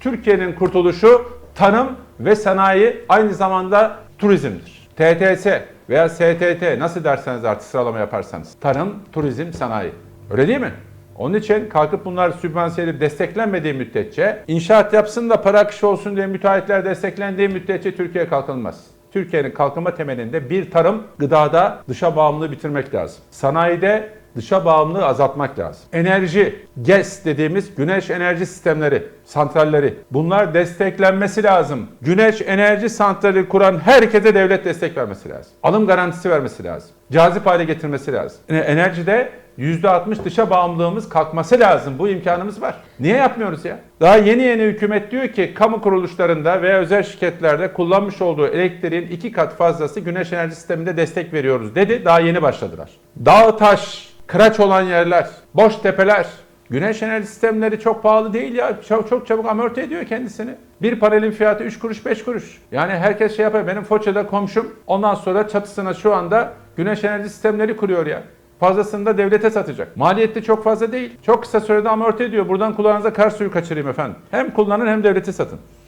Türkiye'nin kurtuluşu tarım ve sanayi aynı zamanda turizmdir. TTS veya STT nasıl derseniz artık sıralama yaparsanız. Tarım, turizm, sanayi. Öyle değil mi? Onun için kalkıp bunlar sübvanse edip desteklenmediği müddetçe, inşaat yapsın da para akışı olsun diye müteahhitler desteklendiği müddetçe Türkiye kalkınmaz. Türkiye'nin kalkınma temelinde bir tarım, gıdada dışa bağımlılığı bitirmek lazım. Sanayide dışa bağımlılığı azaltmak lazım. Enerji, GES dediğimiz güneş enerji sistemleri, santralleri bunlar desteklenmesi lazım. Güneş enerji santrali kuran herkese devlet destek vermesi lazım. Alım garantisi vermesi lazım. Cazip hale getirmesi lazım. Enerjide %60 dışa bağımlılığımız kalkması lazım. Bu imkanımız var. Niye yapmıyoruz ya? Daha yeni yeni hükümet diyor ki kamu kuruluşlarında veya özel şirketlerde kullanmış olduğu elektriğin iki kat fazlası güneş enerji sisteminde destek veriyoruz dedi. Daha yeni başladılar. Dağ taş, kıraç olan yerler, boş tepeler, Güneş enerji sistemleri çok pahalı değil ya. Çok, çok çabuk amorti ediyor kendisini. Bir panelin fiyatı 3 kuruş 5 kuruş. Yani herkes şey yapıyor. Benim Foça'da komşum ondan sonra çatısına şu anda güneş enerji sistemleri kuruyor ya. Fazlasını da devlete satacak. Maliyeti çok fazla değil. Çok kısa sürede amorti ediyor. Buradan kulağınıza kar suyu kaçırayım efendim. Hem kullanın hem devlete satın.